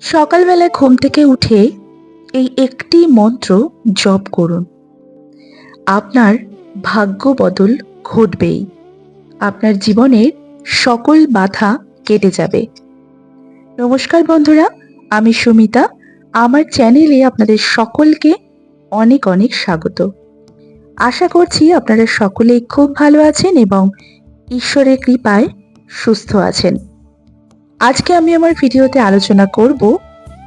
সকালবেলায় ঘুম থেকে উঠে এই একটি মন্ত্র জপ করুন। আপনার ভাগ্য বদল ঘটবেই। আপনার জীবনের সকল বাধা কেটে যাবে। নমস্কার বন্ধুরা, আমি সুমিতা। আমার চ্যানেলে আপনাদের সকলকে অনেক অনেক স্বাগত। আশা করছি আপনারা সকলেই খুব ভালো আছেন এবং ঈশ্বরের কৃপায় সুস্থ আছেন। আজকে আমি আমার ভিডিওতে আলোচনা করব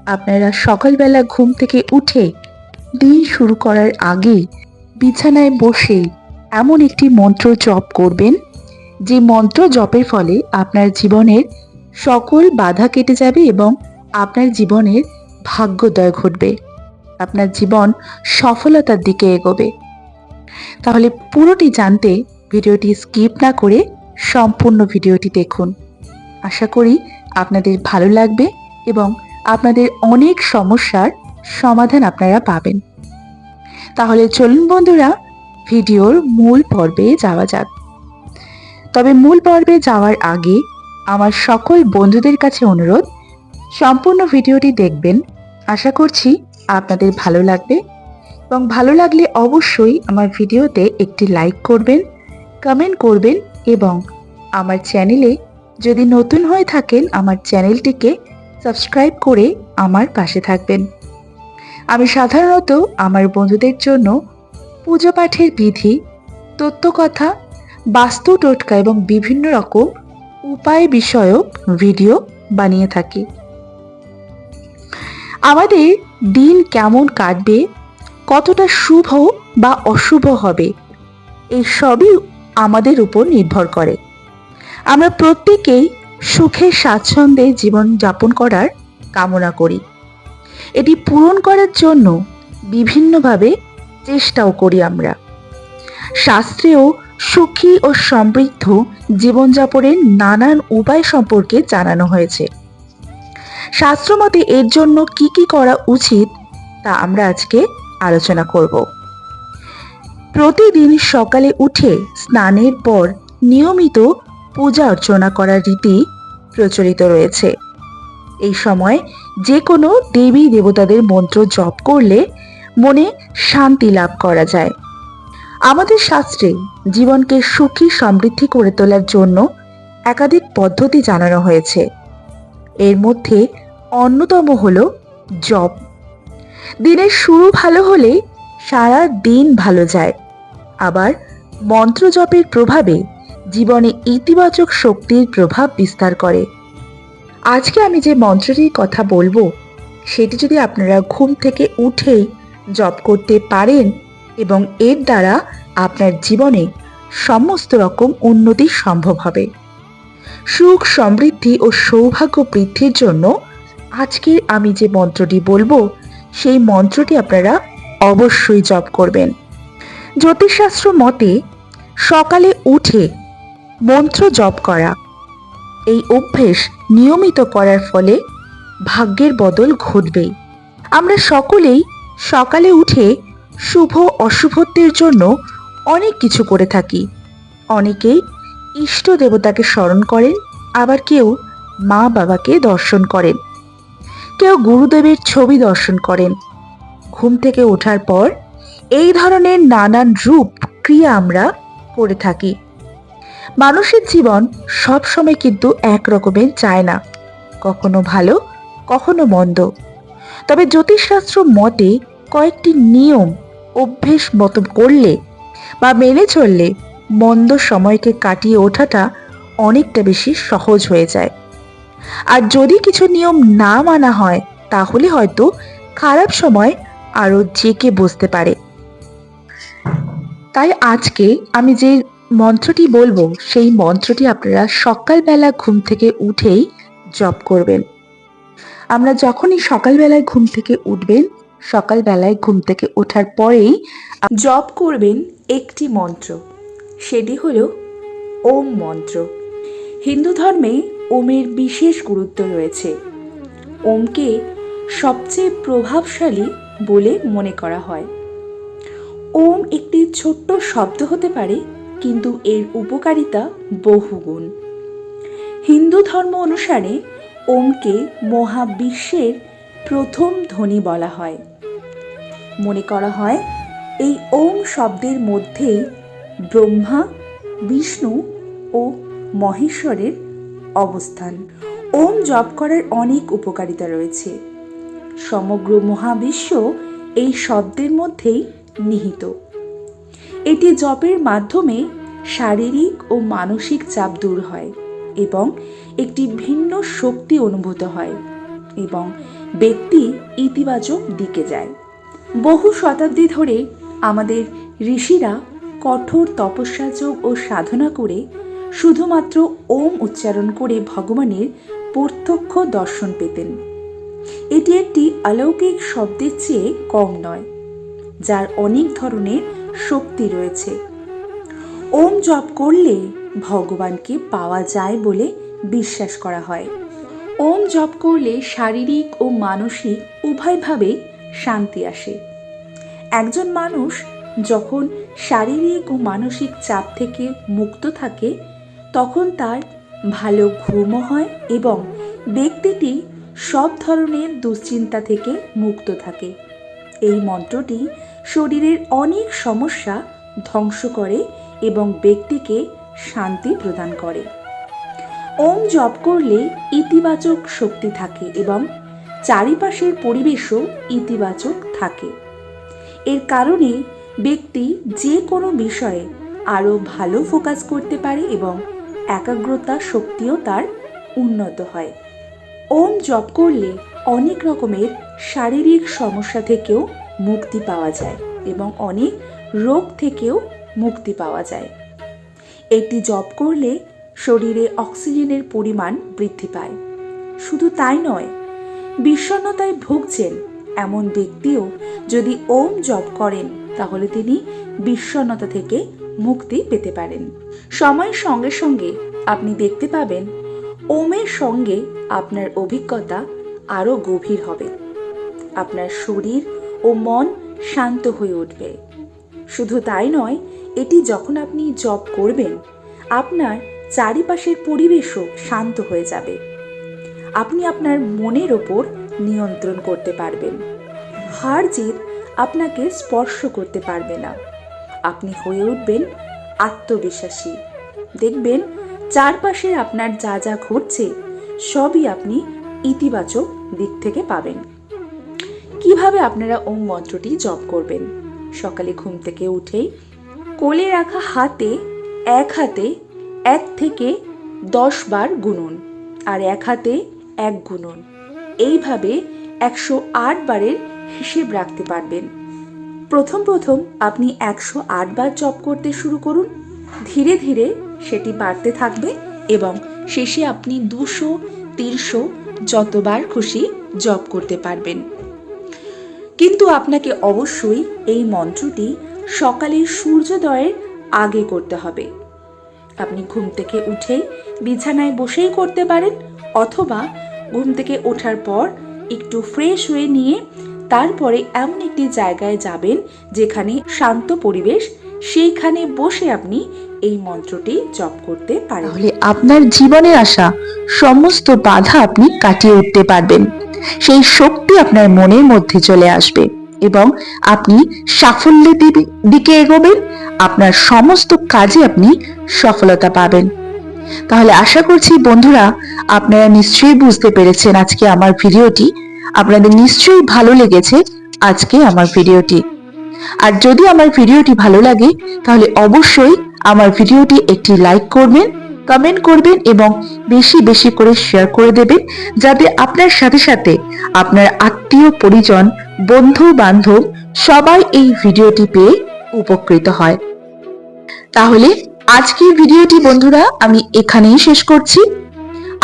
আপনারা সকালবেলা ঘুম থেকে উঠে দিন শুরু করার আগে বিছানায় বসে এমন একটি মন্ত্র জপ করবেন। যে মন্ত্র জপের ফলে আপনার জীবনের সকল বাধা কেটে যাবে এবং আপনার জীবনের ভাগ্যোদয় ঘটবে। আপনার জীবন সফলতার দিকে এগোবে। তাহলে পুরোটি জানতে ভিডিওটি স্কিপ না করে সম্পূর্ণ ভিডিওটি দেখুন। আশা করি আপনাদের ভালো লাগবে এবং আপনাদের অনেক সমস্যার সমাধান আপনারা পাবেন। তাহলে চলুন বন্ধুরা, ভিডিওর মূল পর্বে যাওয়া যাক। তবে মূল পর্বে যাওয়ার আগে আমার সকল বন্ধুদের কাছে অনুরোধ, সম্পূর্ণ ভিডিওটি দেখবেন। আশা করছি আপনাদের ভালো লাগবে এবং ভালো লাগলে অবশ্যই আমার ভিডিওতে একটি লাইক করবেন, কমেন্ট করবেন এবং আমার চ্যানেলে যদি নতুন হয়ে থাকেন আমার চ্যানেলটিকে সাবস্ক্রাইব করে আমার পাশে থাকবেন। আমি সাধারণত আমার বন্ধুদের জন্য পুজো পাঠের বিধি তত্ত্বকথা বাস্তু টোটকা এবং বিভিন্ন রকম উপায় বিষয়ক ভিডিও বানিয়ে থাকি। আমাদের দিন কেমন কাটবে, কতটা শুভ বা অশুভ হবে, এই সবই আমাদের উপর নির্ভর করে। আমরা প্রত্যেকেই সুখে স্বাচ্ছন্দ্যে জীবন যাপন করার কামনা করি। এটি পূরণ করার জন্য বিভিন্নভাবে চেষ্টাও করি আমরা। শাস্ত্রেও সুখী ও সমৃদ্ধ জীবনযাপনের নানান উপায় সম্পর্কে জানানো হয়েছে। শাস্ত্রমতে এর জন্য কি কি করা উচিত তা আমরা আজকে আলোচনা করব। প্রতিদিন সকালে উঠে স্নানের পর নিয়মিত পূজা অর্চনা করার রীতি প্রচলিত রয়েছে। এই সময় যে কোনো দেবী দেবতাদের মন্ত্র জপ করলে মনে শান্তি লাভ করা যায়। আমাদের শাস্ত্রে জীবনকে সুখী সমৃদ্ধি করে তোলার জন্য একাধিক পদ্ধতি জানানো হয়েছে। এর মধ্যে অন্যতম হল জপ। দিনের শুরু ভালো হলে সারা দিন ভালো যায়। আবার মন্ত্র জপের প্রভাবে জীবনে ইতিবাচক শক্তির প্রভাব বিস্তার করে। আজকে আমি যে মন্ত্রটির কথা বলব, সেটি যদি আপনারা ঘুম থেকে উঠেই জপ করতে পারেন এবং এর দ্বারা আপনার জীবনে সমস্ত রকম উন্নতি সম্ভব হবে। সুখ, সমৃদ্ধি ও সৌভাগ্য বৃদ্ধির জন্য আজকে আমি যে মন্ত্রটি বলব, সেই মন্ত্রটি আপনারা অবশ্যই জপ করবেন। জ্যোতিষশাস্ত্র মতে, সকালে উঠে মন্ত্র জপ করা। এই অভ্যেস নিয়মিত করার ফলে ভাগ্যের বদল ঘটবেই আমরা সকলেই সকালে উঠে শুভ অশুভত্বের জন্য অনেক কিছু করে থাকি। অনেকেই ইষ্ট দেবতাকে স্মরণ করেন, আবার কেউ মা বাবাকে দর্শন করেন। কেউ গুরুদেবের ছবি দর্শন করেন। ঘুম থেকে ওঠার পর এই ধরনের নানান রূপ, ক্রিয়া আমরা করে থাকি। মানুষের জীবন সব সময় কিন্তু এক রকমের যায় না। কখনো ভালো, কখনো মন্দ। তবে জ্যোতিষশাস্ত্র মতে কয়েকটি নিয়ম অভ্যেস মতো করলে বা মেনে চললে মন্দ সময়কে কাটিয়ে ওঠাটা অনেকটা বেশি সহজ হয়ে যায়। আর যদি কিছু নিয়ম না মানা হয়, তাহলে হয়তো খারাপ সময় আরও জেকে বসতে পারে। তাই আজকে আমি যে মন্ত্রটি বলব, সেই মন্ত্রটি আপনারা সকালবেলা ঘুম থেকে উঠেই জপ করবেন। আমরা যখনই সকালবেলায় ঘুম থেকে উঠবেন, সকালবেলায় ঘুম থেকে ওঠার পরেই জপ করবেন একটি মন্ত্র। সেটি হল ওম মন্ত্র। হিন্দু ধর্মে ওমের বিশেষ গুরুত্ব রয়েছে। ওমকে সবচেয়ে প্রভাবশালী বলে মনে করা হয়। ওম একটি ছোট্ট শব্দ হতে পারে কিন্তু এর উপকারিতা বহুগুণ। হিন্দু ধর্ম অনুসারে ওমকে মহাবিশ্বের প্রথম ধ্বনি বলা হয়। মনে করা হয়, এই ওম শব্দের মধ্যেই ব্রহ্মা, বিষ্ণু ও মহেশ্বরের অবস্থান। ওম জপ করার অনেক উপকারিতা রয়েছে। সমগ্র মহাবিশ্ব এই শব্দের মধ্যেই নিহিত। এটি জপের মাধ্যমে শারীরিক ও মানসিক চাপ দূর হয় এবং একটি ভিন্ন শক্তি অনুভূত হয় এবং ব্যক্তি ইতিবাচক দিকে যায়। বহু শতাব্দী ধরে আমাদের ঋষিরা কঠোর তপস্যা যোগ ও সাধনা করে শুধুমাত্র ওম উচ্চারণ করে ভগবানের প্রত্যক্ষ দর্শন পেতেন। এটি একটি অলৌকিক শব্দের চেয়ে কম নয়, যার অনেক ধরনের শক্তি রয়েছে। ওম জপ করলে ভগবানকে পাওয়া যায় বলে বিশ্বাস করা হয়। ওম জপ করলে শারীরিক ও মানসিক উভয়ভাবেই শান্তি আসে। একজন মানুষ যখন শারীরিক ও মানসিক চাপ থেকে মুক্ত থাকে, তখন তার ভালো ঘুমও হয় এবং ব্যক্তিটি সব ধরনের দুশ্চিন্তা থেকে মুক্ত থাকে। এই মন্ত্রটি শরীরের অনেক সমস্যা ধ্বংস করে এবং ব্যক্তিকে শান্তি প্রদান করে। ওম জপ করলে ইতিবাচক শক্তি থাকে এবং চারিপাশের পরিবেশও ইতিবাচক থাকে। এর কারণে ব্যক্তি যে কোনো বিষয়ে আরও ভালো ফোকাস করতে পারে এবং একাগ্রতা শক্তিও তার উন্নত হয়। ওম জপ করলে অনেক রকমের শারীরিক সমস্যা থেকেও মুক্তি পাওয়া যায় এবং অনেক রোগ থেকেও মুক্তি পাওয়া যায়। এটি জপ করলে শরীরে অক্সিজেনের পরিমাণ বৃদ্ধি পায়। শুধু তাই নয়, বিষণ্ণতায় ভুগছেন এমন ব্যক্তিও যদি ওম জপ করেন, তাহলে তিনি বিষণ্ণতা থেকে মুক্তি পেতে পারেন। সময়ের সঙ্গে সঙ্গে আপনি দেখতে পাবেন, ওমের সঙ্গে আপনার অভিজ্ঞতা আরও গভীর হবে। আপনার শরীর ও মন শান্ত হয়ে উঠবে। শুধু তাই নয়, এটি যখন আপনি জব করবেন, আপনার চারিপাশের পরিবেশও শান্ত হয়ে যাবে। আপনি আপনার মনের ওপর নিয়ন্ত্রণ করতে পারবেন। হার জিত আপনাকে স্পর্শ করতে পারবে না। আপনি হয়ে উঠবেন আত্মবিশ্বাসী। দেখবেন, চারপাশে আপনার যা যা ঘটছে, সবই আপনি ইতিবাচক দিক থেকে পাবেন। কীভাবে আপনারা ওম মন্ত্রটি জপ করবেন? সকালে ঘুম থেকে উঠেই কোলে রাখা হাতে, এক হাতে, এক থেকে দশ বার গুনুন আর এক হাতে এক গুনুন। এইভাবে একশো আট বারের হিসেব রাখতে পারবেন। প্রথম প্রথম আপনি একশো আট বার জপ করতে শুরু করুন। ধীরে ধীরে সেটি বাড়তে থাকবে এবং শেষে আপনি দুশো, তিনশো যতবার খুশি জপ করতে পারবেন। কিন্তু আপনাকে অবশ্যই এই মন্ত্রটি সকালে সূর্যোদয়ের আগে করতে হবে। আপনি ঘুম থেকে উঠে বিছানায় বসেই করতে পারেন অথবা ঘুম থেকে ওঠার পর একটু ফ্রেশ হয়ে নিয়ে তারপরে এমন একটি জায়গায় যাবেন যেখানে শান্ত পরিবেশ সেইখানে বসে আপনি এই মন্ত্রটি জপ করতে পারেন। তাহলে আপনার জীবনে আসা সমস্ত বাধা আপনি কাটিয়ে উঠতে পারবেন। সেই শক্তি আপনার মনের মধ্যে চলে আসবে এবং আপনি সাফল্যের দিকে এগোবেন, আপনার সমস্ত কাজে আপনি সফলতা পাবেন। তাহলে আশা করছি বন্ধুরা, আপনারা নিশ্চয়ই বুঝতে পেরেছেন আজকে আমার ভিডিওটি। আপনাদের নিশ্চয়ই ভালো লেগেছে আজকে আমার ভিডিওটি। আর যদি আমার ভিডিওটি ভালো লাগে, তাহলে অবশ্যই আমার ভিডিওটি একটি লাইক করবেন, কমেন্ট করবেন এবং বেশি বেশি করে শেয়ার করে দেবেন, যাতে আপনার সাথে সাথে আপনার আত্মীয়, পরিজন বন্ধু বান্ধব সবাই এই ভিডিওটি পেয়ে উপকৃত হয়। তাহলে আজকের ভিডিওটি বন্ধুরা আমি এখানেই শেষ করছি।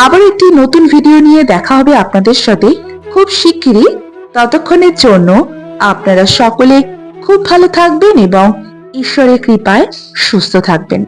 আবার একটি নতুন ভিডিও নিয়ে দেখা হবে আপনাদের সাথে খুব শিগগিরই। ততক্ষণের জন্য আপনারা সকলে খুব ভালো থাকবেন এবং ঈশ্বরের কৃপায় সুস্থ থাকবেন।